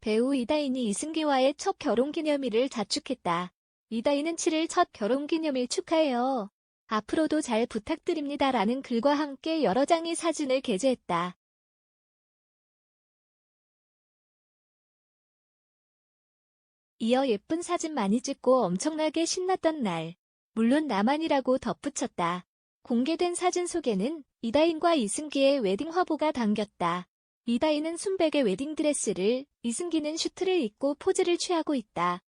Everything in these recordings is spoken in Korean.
배우 이다인이 이승기와의 첫 결혼기념일을 자축했다. 이다인은 7일 첫 결혼기념일 축하해요. 앞으로도 잘 부탁드립니다. 라는 글과 함께 여러 장의 사진을 게재했다. 이어 예쁜 사진 많이 찍고 엄청나게 신났던 날. 물론 나만이라고 덧붙였다. 공개된 사진 속에는 이다인과 이승기의 웨딩 화보가 담겼다. 이다인은 순백의 웨딩드레스를, 이승기는 슈트를 입고 포즈를 취하고 있다.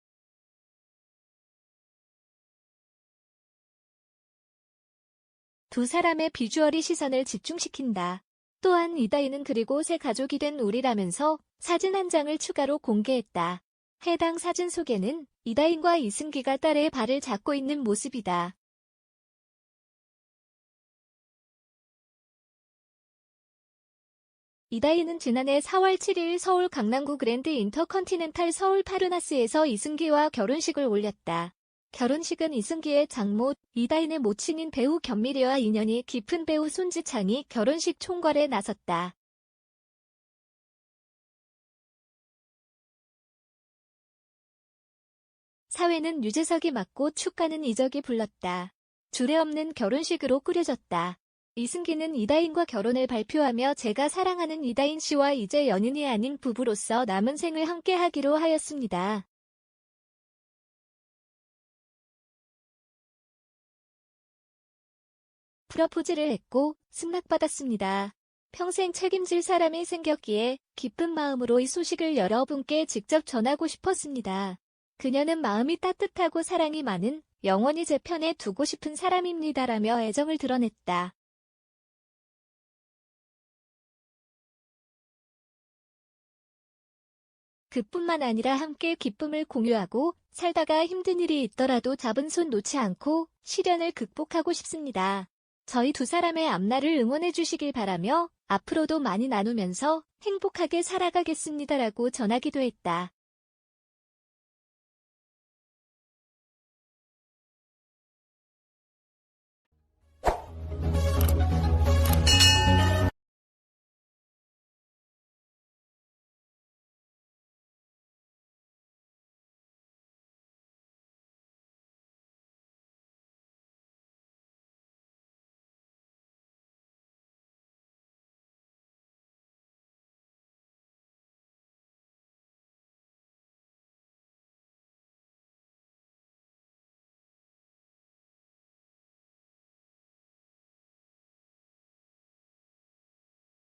두 사람의 비주얼이 시선을 집중시킨다. 또한 이다인은 그리고 새 가족이 된 우리라면서 사진 한 장을 추가로 공개했다. 해당 사진 속에는 이다인과 이승기가 딸의 발을 잡고 있는 모습이다. 이다희는 지난해 4월 7일 서울 강남구 그랜드 인터컨티넨탈 서울 파르나스에서 이승기와 결혼식을 올렸다. 결혼식은 이승기의 장모, 이다인의 모친인 배우 견미리와 인연이 깊은 배우 손지창이 결혼식 총괄에 나섰다. 사회는 유재석이 맡고 축가는 이적이 불렀다. 주례 없는 결혼식으로 꾸려졌다. 이승기는 이다인과 결혼을 발표하며 제가 사랑하는 이다인 씨와 이제 연인이 아닌 부부로서 남은 생을 함께 하기로 하였습니다. 프러포즈를 했고 승낙받았습니다. 평생 책임질 사람이 생겼기에 기쁜 마음으로 이 소식을 여러분께 직접 전하고 싶었습니다. 그녀는 마음이 따뜻하고 사랑이 많은 영원히 제 편에 두고 싶은 사람입니다라며 애정을 드러냈다. 그뿐만 아니라 함께 기쁨을 공유하고 살다가 힘든 일이 있더라도 잡은 손 놓지 않고 시련을 극복하고 싶습니다. 저희 두 사람의 앞날을 응원해 주시길 바라며 앞으로도 많이 나누면서 행복하게 살아가겠습니다라고 전하기도 했다.